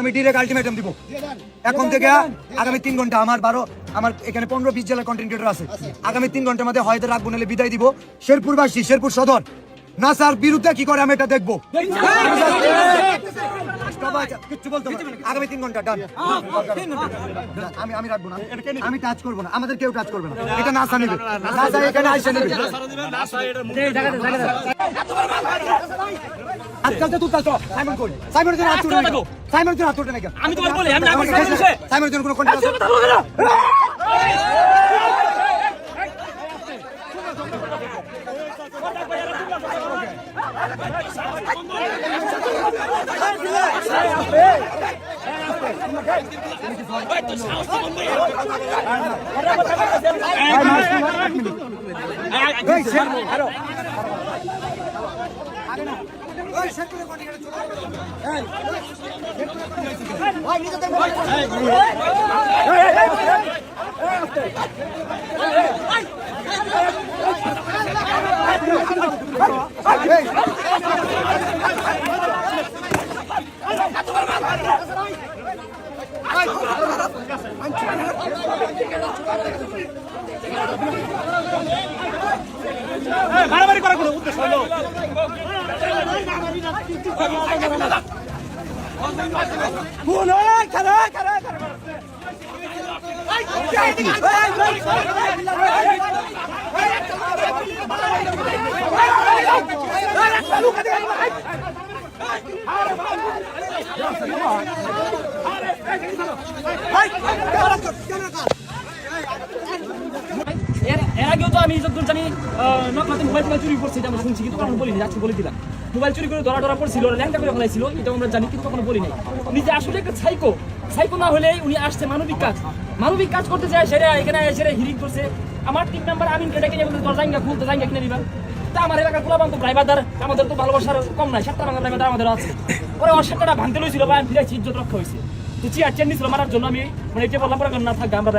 আমি direct ultimatum দিব। এখন থেকে আগামী তিন ঘণ্টা আমার বারো, আমার এখানে পনেরো, বিশ জেলার কন্টেন্ট আছে। আগামী তিন ঘণ্টার মধ্যে হয়তো রাখব, নাহলে বিদায় দিব। শেরপুরবাসী শেরপুর সদর। না স্যার বিরুদ্ধে কি করে আমি এটা দেখব? না। আমি না। আমাদের কেউ করবে না। এটা আজকাল তো তুই সাইমন কই? সাইমনের সাইমনের জন্য হাত তুলে নাকি আমি তোমার বলি, আমি না সাইমন সাইমনের জন্য কোনো কন্ট্যাক্ট এই শের হ্যালো ওই কন্ট্যাক্ট চলে মারামারি করার কোনো উদ্দেশ্য হলো আগেও তো আমি যতদূর জানি মোবাইল চুরি আমরা শুনছি, কিন্তু কখনো বলিনি বলে দিলাম। মোবাইল চুরি করে ধরা ধরা পড়ছিল ল্যাংটা করে ফেলাইছিল, এটা আমরা জানি, কিন্তু কখনো নিজে আসলে একটা সাইকো সাইকো না হলে উনি আসছে মানবিক কাজ। মানবিক কাজ করতে যায় সেটা এখানে সেটা হিরিং করছে আমার টিম মেম্বার আমিন কেটে কিনে বলতে তোর জাঙ্গা খুলতে কিনে দিবা তা আমার এলাকার আমাদের তো ভালোবাসার কম নাই, সাতটা আমাদের আছে। পরে ওর সাতটা ভাঙতে লইছিল বা আমি ফিরেছি ইজ্জত রক্ষা হয়েছে তো চেয়ার চেয়ার নিছিল মারার জন্য, আমি মানে এটা বললাম পরে না থাকবে, আমরা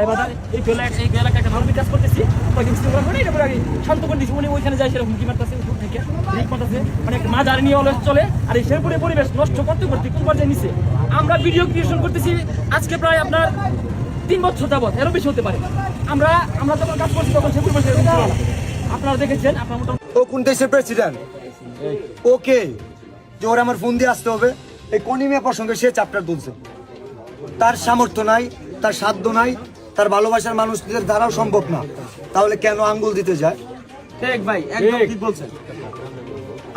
এই এলাকা একটা মানবিক কাজ কিন্তু শান্ত দিচ্ছি উনি ওইখানে যায় সেরকম কি মারতেছে উপর থেকে। রিক মারতেছে মানে একটা মাছ নিয়ে অলস চলে, আর এই শেরপুরের পরিবেশ নষ্ট করতে করতে কোন পর্যায়ে নিছে? আমরা ভিডিও ক্রিয়েশন করতেছি, আজকে প্রায় আপনার তিন বছর যাবত এরও বেশি হতে পারে। আমরা আমরা যখন কাজ করছি তখন শেরপুর। আপনারা দেখেছেন, আপনার মোটামুটি ও কোন দেশের প্রেসিডেন্ট ওকে যে ওর আমার ফোন দিয়ে আসতে হবে। এই কনিমিয়া প্রসঙ্গে সে চাপটার তুলছে। তার সামর্থ্য নাই, তার সাধ্য নাই, তার ভালোবাসার মানুষদের দ্বারাও সম্ভব না। তাহলে কেন আঙ্গুল দিতে যায়? ঠিক ভাই একদম ঠিক বলছেন।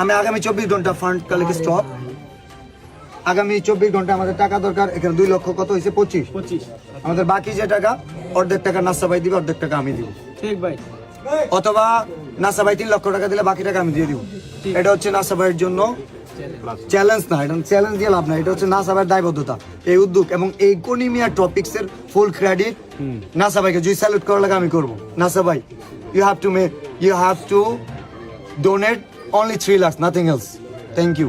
আমি আগামী চব্বিশ ঘণ্টা ফান্ড কালেক্ট স্টপ আগামী চব্বিশ ঘণ্টা আমাদের টাকা দরকার এখানে দুই লক্ষ কত হয়েছে? পঁচিশ। পঁচিশ। আমাদের বাকি যে টাকা অর্ধেক টাকা নাসা ভাই দিবে অর্ধেক টাকা আমি দিব। ঠিক ভাই। অথবা নাসা ভাই তিন লক্ষ টাকা দিলে বাকি টাকা আমি দিয়ে দিব। এটা হচ্ছে নাসা ভাইয়ের জন্য চ্যালেঞ্জ না, এটা চ্যালেঞ্জ দিয়ে লাভ না এটা হচ্ছে নাসাবের দায়বদ্ধতা, এই উদ্যোগ এবং এই কোনিমিয়া টপিক্স এর ফুল ক্রেডিট নাসা ভাইকে যদি স্যালুট করার লাগে আমি করব। নাসা ভাই you have to may you have to donate only three lakh nothing else thank you